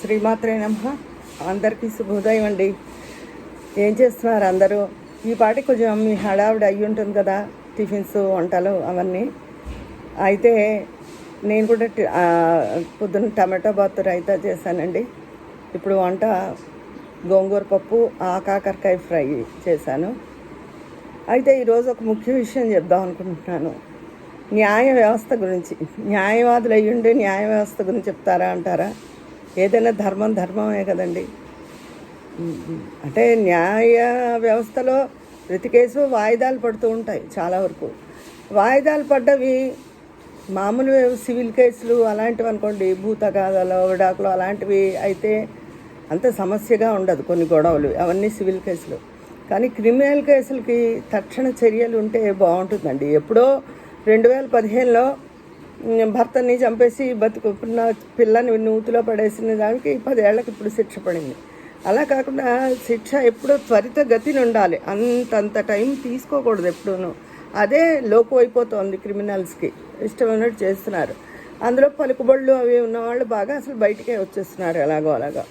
శ్రీమాత్రే నమ. అందరికీ శుభోదయం అండి. ఏం చేస్తున్నారు అందరూ? ఈ పాటి కొంచెం మీ హడావిడి అయ్యి ఉంటుంది కదా టిఫిన్స్ వంటలు అవన్నీ. అయితే నేను కూడా పొద్దున్న టమాటో బాత్ రైతా చేశానండి. ఇప్పుడు వంట గోంగూర పప్పు ఆకాకరకాయ ఫ్రై చేశాను. అయితే ఈరోజు ఒక ముఖ్య విషయం చెప్దాం అనుకుంటున్నాను. న్యాయ వ్యవస్థ గురించి. న్యాయవాదులు అయ్యుండి న్యాయ వ్యవస్థ గురించి చెప్తారా అంటారా? ఏదైనా ధర్మం ధర్మమే కదండి. అంటే న్యాయ వ్యవస్థలో ప్రతి కేసు వాయిదాలు పడుతూ ఉంటాయి చాలా వరకు. వాయిదాలు పడ్డవి మామూలు సివిల్ కేసులు అలాంటివి అనుకోండి భూతగాథలు విడాకులు అలాంటివి అయితే అంత సమస్యగా ఉండదు కొన్ని గొడవలు. అవన్నీ సివిల్ కేసులు. కానీ క్రిమినల్ కేసులకి తక్షణ చర్యలు ఉంటే బాగుంటుందండి. ఎప్పుడో రెండు వేల పదిహేనులో భర్తని చంపేసి బతుకున్న పిల్లని నూతిలో పడేసిన దానికి పదేళ్ళకు ఇప్పుడు శిక్ష పడింది. అలా కాకుండా శిక్ష ఎప్పుడూ త్వరిత గతిని ఉండాలి. అంతంత టైం తీసుకోకూడదు ఎప్పుడూను. అదే లోకు అయిపోతుంది క్రిమినల్స్కి. ఇష్టమైనట్టు చేస్తున్నారు. అందులో పలుకుబళ్ళు అవి ఉన్నవాళ్ళు బాగా అసలు బయటికే వచ్చేస్తున్నారు ఎలాగో అలాగా.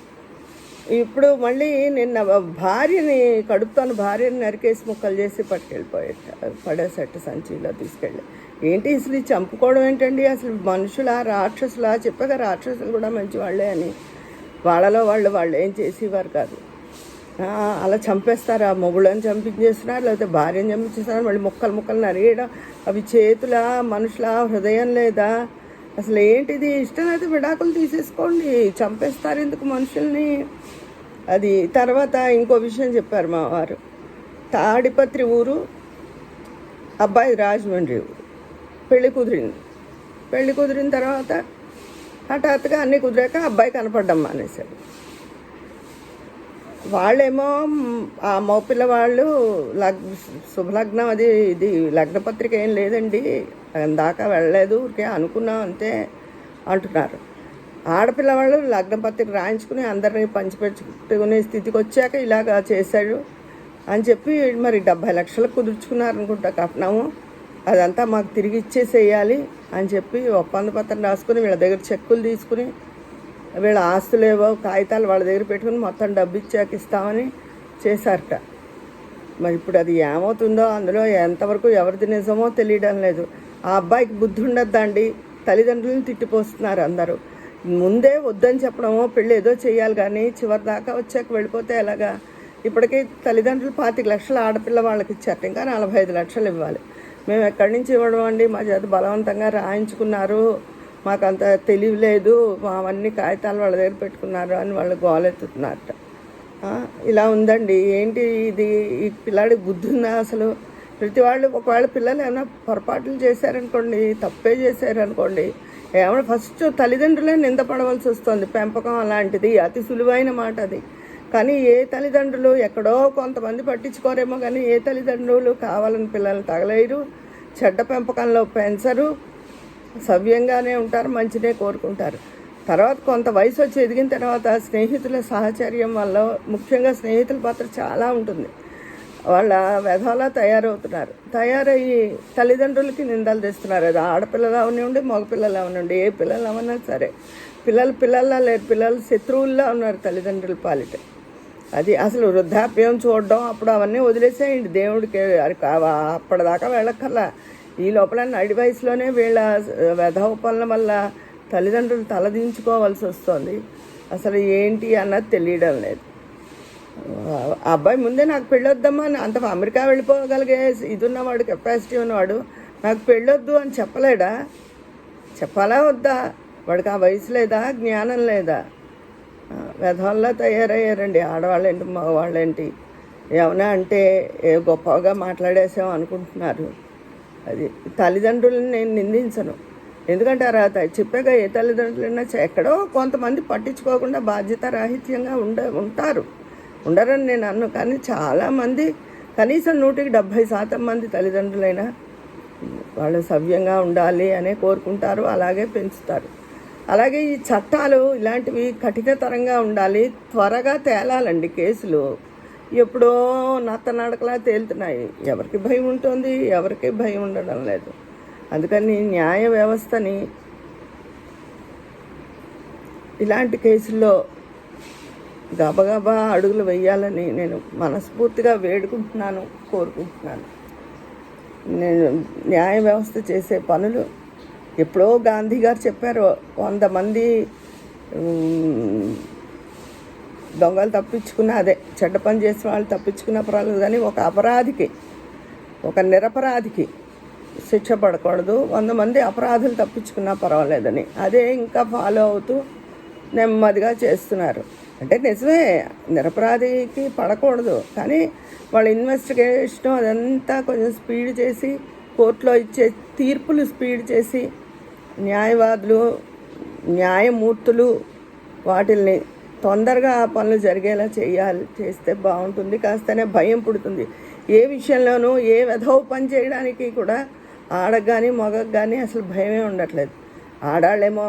ఇప్పుడు మళ్ళీ నిన్న భార్యని కడుపుతాను భార్యని నరికేసి ముక్కలు చేసి పట్టుకెళ్ళిపోయేట పడేసట్టు సంచిలో తీసుకెళ్ళి. ఏంటి అసలు చంపుకోవడం ఏంటండి? అసలు మనుషులా రాక్షసులా? చెప్పగా రాక్షసులు కూడా మంచి వాళ్ళే అని. వాళ్ళలో వాళ్ళు వాళ్ళు ఏం చేసేవారు కాదు. అలా చంపేస్తారా మొగుళ్ళని చంపించేస్తున్నారు లేకపోతే భార్యను చంపించేస్తున్నారు మళ్ళీ ముక్కలు ముక్కలు నరిగేయడం. అవి చేతుల మనుషుల హృదయం లేదా? అసలు ఏంటిది ఇష్టమైతే విడాకులు తీసేసుకోండి. చంపేస్తారు ఎందుకు మనుషుల్ని? అది తర్వాత ఇంకో విషయం చెప్పారు మా వారు. తాడిపత్రి ఊరు అబ్బాయి రాజమండ్రి ఊరు. పెళ్ళి కుదిరింది. పెళ్ళి కుదిరిన తర్వాత హఠాత్తుగా అన్నీ కుదిరాక అబ్బాయి కనపడ్డం మానేశాడు. వాళ్ళేమో ఆ మోపిల్ల వాళ్ళు లగ్ శుభలగ్నం అది ఇది లగ్నపత్రిక ఏం లేదండి. దాకా వెళ్ళలేదు ఊరికే అనుకున్నాం అంతే అంటున్నారు. ఆడపిల్లవాళ్ళు లగ్న పత్రిక రాయించుకుని అందరినీ పంచిపెట్టుకునే స్థితికి వచ్చాక ఇలాగా చేశాడు అని చెప్పి మరి డెబ్భై లక్షలు కుదుర్చుకున్నారు అనుకుంటా కట్నము. అదంతా మాకు తిరిగి ఇచ్చేసేయాలి అని చెప్పి ఒప్పంద పత్రం రాసుకుని వీళ్ళ దగ్గర చెక్కులు తీసుకుని వీళ్ళ ఆస్తులేవో కాగితాలు వాళ్ళ దగ్గర పెట్టుకుని మొత్తం డబ్బు ఇచ్చాక ఇస్తామని చేశారట. మరి ఇప్పుడు అది ఏమవుతుందో అందులో ఎంతవరకు ఎవరిది నిజమో తెలియడం లేదు. ఆ అబ్బాయికి బుద్ధి ఉండద్దండి. తల్లిదండ్రులను తిట్టిపోస్తున్నారు అందరూ. ముందే వద్దని చెప్పడమో పెళ్ళి ఏదో చేయాలి కానీ చివరి దాకా వచ్చాక వెళ్ళిపోతే ఎలాగా? ఇప్పటికీ తల్లిదండ్రులు పాతిక లక్షలు ఆడపిల్ల వాళ్ళకి ఇచ్చారు. ఇంకా నలభై ఐదు లక్షలు ఇవ్వాలి. మేము ఎక్కడి నుంచి ఇవ్వడం అండి? మా చేత బలవంతంగా రాయించుకున్నారు. మాకు అంత తెలివి లేదు. అవన్నీ కాగితాలు వాళ్ళ దగ్గర పెట్టుకున్నారు అని వాళ్ళు గోలెత్తుతున్నారట. ఇలా ఉందండి. ఏంటి ఇది? ఈ పిల్లాడికి బుద్ధి ఉందా అసలు? ప్రతి వాళ్ళు ఒకవేళ పిల్లలు ఏమైనా పొరపాట్లు చేశారనుకోండి తప్పే చేశారనుకోండి ఏమైనా ఫస్ట్ తల్లిదండ్రులే నిందపడవలసి వస్తుంది. పెంపకం అలాంటిది అతి సులువైన మాట అది. కానీ ఏ తల్లిదండ్రులు ఎక్కడో కొంతమంది పట్టించుకోరేమో కానీ ఏ తల్లిదండ్రులు కావాలని పిల్లల్ని తగలేరు చెడ్డ పెంపకంలో పెంచరు సవ్యంగానే ఉంటారు మంచినే కోరుకుంటారు. తర్వాత కొంత వయసు వచ్చి ఎదిగిన తర్వాత స్నేహితుల సహచర్యం వల్ల ముఖ్యంగా స్నేహితుల పాత్ర చాలా ఉంటుంది. వాళ్ళ వ్యధంలా తయారవుతున్నారు. తయారయ్యి తల్లిదండ్రులకి నిందలు తెస్తున్నారు. అది ఆడపిల్లలు అవనివ్వండి మగపిల్లలు అవనివ్వండి ఏ పిల్లలు అవన్నా సరే. పిల్లలు పిల్లల్లా లేరు. పిల్లలు శత్రువుల్లా ఉన్నారు తల్లిదండ్రుల పాలిట. అది అసలు వృద్ధాప్యం చూడడం అప్పుడు అవన్నీ వదిలేసేయండి. దేవుడికి అప్పటిదాకా వెళ్ళక్కర్లా. ఈ లోపల నడి వయసులోనే వీళ్ళ వ్యధోపలన వల్ల తల్లిదండ్రులు తలదించుకోవాల్సి వస్తుంది. అసలు ఏంటి అన్నది తెలియడం లేదు. ఆ అబ్బాయి ముందే నాకు పెళ్ళొద్దమ్మా అని అంత అమెరికా వెళ్ళిపోగలిగే ఇది ఉన్నవాడు కెపాసిటీ ఉన్నవాడు. నాకు పెళ్ళొద్దు అని చెప్పలేడా? చెప్పాలా వద్దా? వాడికి ఆ వయసు లేదా? జ్ఞానం లేదా? వ్యధవల్లా తయారయ్యారండి. ఆడవాళ్ళేంటి మగవాళ్ళేంటి? ఏమైనా అంటే ఏ గొప్పగా మాట్లాడేసాం అనుకుంటున్నారు. అది తల్లిదండ్రులను నేను నిందించను. ఎందుకంటే ఆ చెప్పాక ఏ తల్లిదండ్రులైనా ఎక్కడో కొంతమంది పట్టించుకోకుండా బాధ్యత రాహిత్యంగా ఉండ ఉంటారు. ఉండరని నేను అన్ను కానీ చాలామంది కనీసం నూటికి డెబ్భై శాతం మంది తల్లిదండ్రులైనా వాళ్ళు సవ్యంగా ఉండాలి అనే కోరుకుంటారు అలాగే పెంచుతారు. అలాగే ఈ చట్టాలు ఇలాంటివి కఠినతరంగా ఉండాలి త్వరగా తేలాలండి కేసులు. ఎప్పుడో నత్తనడకలా తేలుతున్నాయి. ఎవరికి భయం ఉంటుంది ఎవరికి భయం ఉండడం లేదు. అందుకని న్యాయ వ్యవస్థని ఇలాంటి కేసుల్లో గబగబా అడుగులు వేయాలని నేను మనస్ఫూర్తిగా వేడుకుంటున్నాను కోరుకుంటున్నాను. నేను న్యాయ వ్యవస్థ చేసే పనులు ఎప్పుడో గాంధీ గారు చెప్పారు వంద మంది దొంగలు తప్పించుకున్న అదే చెడ్డ పని చేసిన వాళ్ళు తప్పించుకున్న పర్వాలేదు కానీ ఒక అపరాధికి ఒక నిరపరాధికి శిక్ష పడకూడదు వంద మంది అపరాధులు తప్పించుకున్నా పర్వాలేదని. అదే ఇంకా ఫాలో అవుతూ నెమ్మదిగా చేస్తున్నారు. అంటే నిజమే నిరపరాధికి పడకూడదు. కానీ వాళ్ళ ఇన్వెస్టిగేషన్ అదంతా కొంచెం స్పీడ్ చేసి కోర్టులో ఇచ్చే తీర్పులు స్పీడ్ చేసి న్యాయవాదులు న్యాయమూర్తులు వాటిల్ని తొందరగా ఆ పనులు జరిగేలా చేయాలి చేస్తే బాగుంటుంది. కాస్తనే భయం పుడుతుంది. ఏ విషయంలోనూ ఏ వెధవ పని చేయడానికి కూడా ఆడకు కానీ మగకు కానీ అసలు భయమే ఉండట్లేదు. ఆడాళ్ళేమో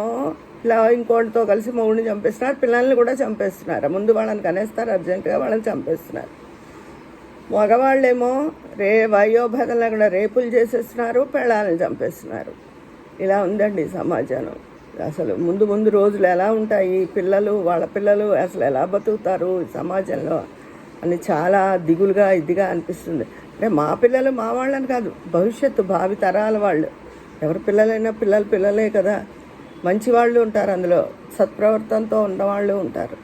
ఇలా ఇంకోటితో కలిసి మొగుడిని చంపేస్తున్నారు. పిల్లల్ని కూడా చంపేస్తున్నారు. ముందు వాళ్ళని కనేస్తారు అర్జెంటుగా వాళ్ళని చంపేస్తున్నారు. మగవాళ్ళేమో రే వయోభేదం కూడా రేపులు చేసేస్తున్నారు పెళ్ళాలని చంపేస్తున్నారు. ఇలా ఉందండి సమాజం. అసలు ముందు ముందు రోజులు ఎలా ఉంటాయి? పిల్లలు వాళ్ళ పిల్లలు అసలు ఎలా బతుకుతారు ఈ సమాజంలో? అని చాలా దిగులుగా ఇదిగా అనిపిస్తుంది. అంటే మా పిల్లలు మా వాళ్ళని కాదు భవిష్యత్తు భావి తరాల వాళ్ళు. ఎవరి పిల్లలైనా పిల్లలు పిల్లలే కదా. మంచి వాళ్ళు ఉంటారు అందులో సత్ప్రవర్తనతో ఉన్నవాళ్ళు ఉంటారు.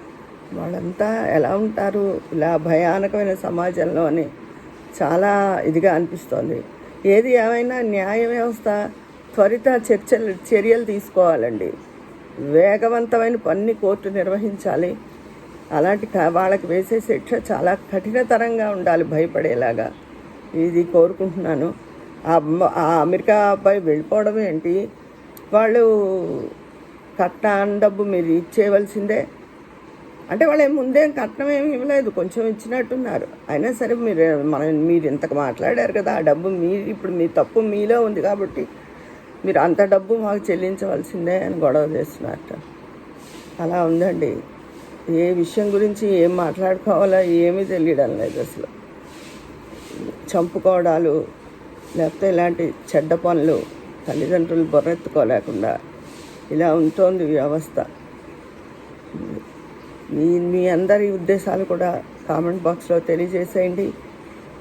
వాళ్ళంతా ఎలా ఉంటారు? ఇలా భయానకమైన సమాజంలో అని చాలా ఇదిగా అనిపిస్తోంది. ఏది ఏమైనా న్యాయ వ్యవస్థ త్వరిత చర్చలు చర్యలు తీసుకోవాలండి. వేగవంతమైన పని కోర్టు నిర్వహించాలి. అలాంటి వాళ్ళకి వేసే శిక్ష చాలా కఠినతరంగా ఉండాలి భయపడేలాగా. ఇది కోరుకుంటున్నాను. ఆ ఆ అమెరికా అబ్బాయి వెళ్ళిపోవడం ఏంటి? వాళ్ళు కట్నం డబ్బు మీరు ఇచ్చేయవలసిందే. అంటే వాళ్ళు ముందేం కట్నం ఏమి ఇవ్వలేదు కొంచెం ఇచ్చినట్టున్నారు. అయినా సరే మీరు మనం మీరు ఇంతకు మాట్లాడారు కదా ఆ డబ్బు మీరు ఇప్పుడు మీ తప్పు మీలో ఉంది కాబట్టి మీరు అంత డబ్బు మాకు చెల్లించవలసిందే అని గొడవ చేస్తున్నారట. అలా ఉందండి. ఏ విషయం గురించి ఏం మాట్లాడుకోవాలో ఏమీ తెలియడం లేదు అసలు. చంపుకోవడాలు లేకపోతే ఇలాంటి చెడ్డ పనులు తల్లిదండ్రులు బొర్రెత్తుకోలేకుండా ఇలా ఉంటుంది వ్యవస్థ మీ మీ అందరి ఉద్దేశాలు కూడా కామెంట్ బాక్స్లో తెలియజేసేయండి.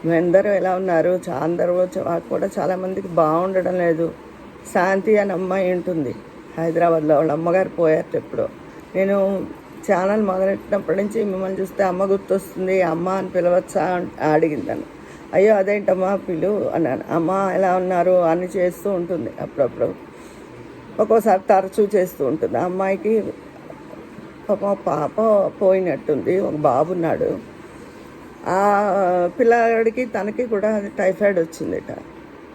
మీ అందరూ ఎలా ఉన్నారు? చా అందరూ చా- కూడా చాలామందికి బాగుండడం లేదు. శాంతి అని అమ్మాయి ఉంటుంది. హైదరాబాద్లో వాళ్ళ అమ్మగారు పోయారు ఎప్పుడో. నేను ఛానల్ మొదలెట్టినప్పటి నుంచి మిమ్మల్ని చూస్తే అమ్మ గుర్తొస్తుంది అమ్మ అని పిలవచ్చా అని అయ్యో అదేంటమ్మా పిలు అన్నాను. అమ్మ ఎలా ఉన్నారు? అని చేస్తూ ఉంటుంది అప్పుడప్పుడు. ఒక్కోసారి తరచూ చేస్తూ ఉంటుంది. ఆ అమ్మాయికి పాప పాప పోయినట్టుంది. ఒక బాబు ఉన్నాడు. ఆ పిల్లవాడికి తనకి కూడా టైఫాయిడ్ వచ్చిందిట.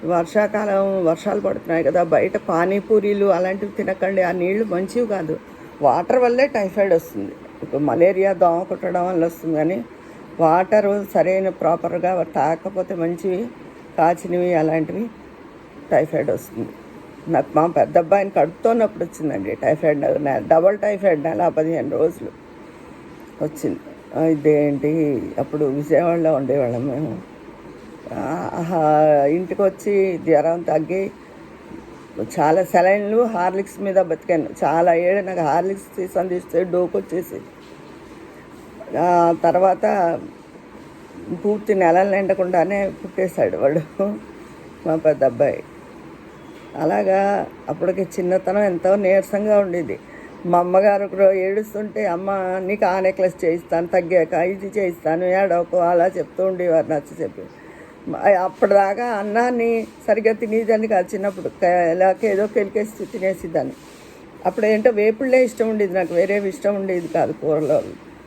వర్షాకాలం వర్షాలు పడుతున్నాయి కదా. బయట పానీపూరీలు అలాంటివి తినకండి. ఆ నీళ్ళు మంచివి కాదు. వాటర్ వల్లే టైఫాయిడ్ వస్తుంది. ఇప్పుడు మలేరియా దోమ కుట్టడం వల్ల వస్తుంది కానీ వాటర్ సరైన ప్రాపర్గా తాకపోతే మంచివి కాచినవి అలాంటివి టైఫాయిడ్ వస్తుంది. నాకు మా పెద్ద అబ్బాయిని కడుపుతోన్నప్పుడు వచ్చిందండి టైఫాయిడ్ డబల్ టైఫాయిడ్ నెల పదిహేను రోజులు వచ్చింది. ఇదేంటి? అప్పుడు విజయవాడలో ఉండేవాళ్ళం మేము. ఇంటికి వచ్చి జ్వరం తగ్గి చాలా సెలైన్లు హార్లిక్స్ మీద బతికాను. చాలా ఏడు నాకు హార్లిక్స్ తీసి అందిస్తే డోకు వచ్చేసి తర్వాత పూర్తి నెలలు నిండకుండానే పుట్టేశాడు వాడు. మా పెద్ద అబ్బాయి. అలాగా అప్పటికి చిన్నతనం ఎంతో నీరసంగా ఉండేది. మా అమ్మగారు కూడా ఏడుస్తుంటే అమ్మ నీకు ఆ నెక్లెస్ చేయిస్తాను తగ్గాక ఇది చేయిస్తాను ఏడవకు అలా చెప్తూ ఉండేవారు నచ్చ చెప్పి అప్పటిదాకా అన్నాన్ని సరిగ్గా తినేదాన్ని కాదు చిన్నప్పుడు. క- ఇలాగ ఏదో కెలికేసి తినేసేదాన్ని అప్పుడు ఏంటో వేపుళ్ళే ఇష్టం ఉండేది నాకు వేరేవి ఇష్టం ఉండేది కాదు కూరలో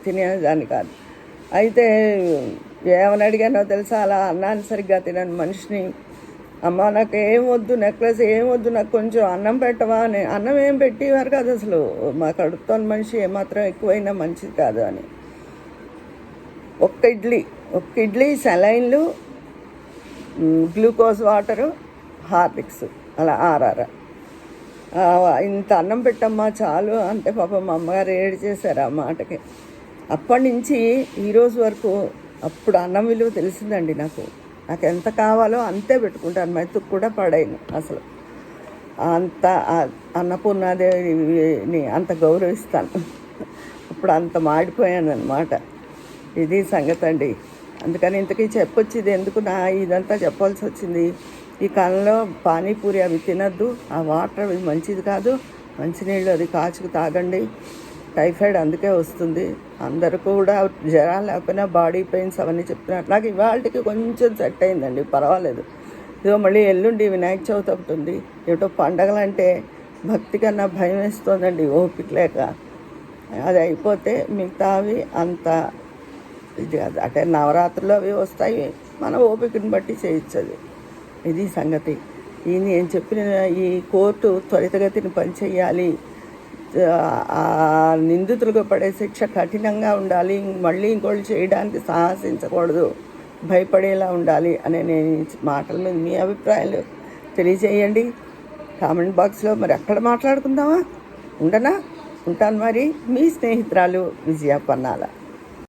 తినేదాన్ని కాదు. అయితే ఏమని అడిగానో తెలుసా? అలా అన్నాన్ని సరిగ్గా తినని మనిషిని. అమ్మ నాకు ఏం వద్దు నెక్లెస్ ఏం వద్దు నాకు కొంచెం అన్నం పెట్టవా అని. అన్నం ఏం పెట్టేవారు కాదు అసలు. మా కడుపుతో మనిషి ఏమాత్రం ఎక్కువైనా మంచిది కాదు అని. ఒక్క ఇడ్లీ ఒక్క ఇడ్లీ సెలైన్లు గ్లూకోజ్ వాటరు హార్లిక్స్ అలా ఆర్ఆర్ ఇంత అన్నం పెట్టమ్మా చాలు అంటే పాపం మా అమ్మగారు ఏడు చేశారు ఆ మాటకి. అప్పటి నుంచి ఈరోజు వరకు అప్పుడు అన్నం విలువ తెలిసిందండి నాకు. నాకు ఎంత కావాలో అంతే పెట్టుకుంటాను. మెతుకు కూడా పడైను అసలు. అంత అన్నపూర్ణాదేవిని అంత గౌరవిస్తాను. ఇప్పుడు అంత మాడిపోయాను అనమాట ఇది సంగతి అండి. అందుకని ఇంతకీ చెప్పొచ్చింది ఎందుకు? నా ఇదంతా చెప్పాల్సి వచ్చింది. ఈ కాలంలో పానీపూరి అవి తినద్దు. ఆ వాటర్ అవి మంచిది కాదు. మంచినీళ్ళు అది కాచుకు తాగండి. టైఫాయిడ్ అందుకే వస్తుంది. అందరు కూడా జ్వరాలు లేకపోయినా బాడీ పెయిన్స్ అవన్నీ చెప్తున్నారు. నాకు ఇవాళకి కొంచెం సెట్ అయిందండి పర్వాలేదు. ఇదిగో మళ్ళీ ఎల్లుండి వినాయక చవితి ఒకటి ఉంది. ఏమిటో పండగలంటే భక్తి కన్నా భయం వేస్తుందండి ఓపిక లేక. అది అయిపోతే మిగతా అవి అంత ఇది కాదు. అంటే నవరాత్రులు అవి వస్తాయి. మన ఓపికని బట్టి చేయొచ్చు అది. ఇది సంగతి. ఈ నేను చెప్పిన ఈ కోర్టు త్వరితగతిని పనిచేయాలి నిందితులకు పడే శిక్ష కఠినంగా ఉండాలి మళ్ళీ ఇంకోళ్ళు చేయడానికి సాహసించకూడదు భయపడేలా ఉండాలి అనే నేను మాటల మీద మీ అభిప్రాయాలు తెలియజేయండి. కామెంట్ బాక్స్లో మరి ఎక్కడ మాట్లాడుకుందామా? ఉండనా? ఉంటాను మరి మీ స్నేహితురాలు విజయ పన్నాల.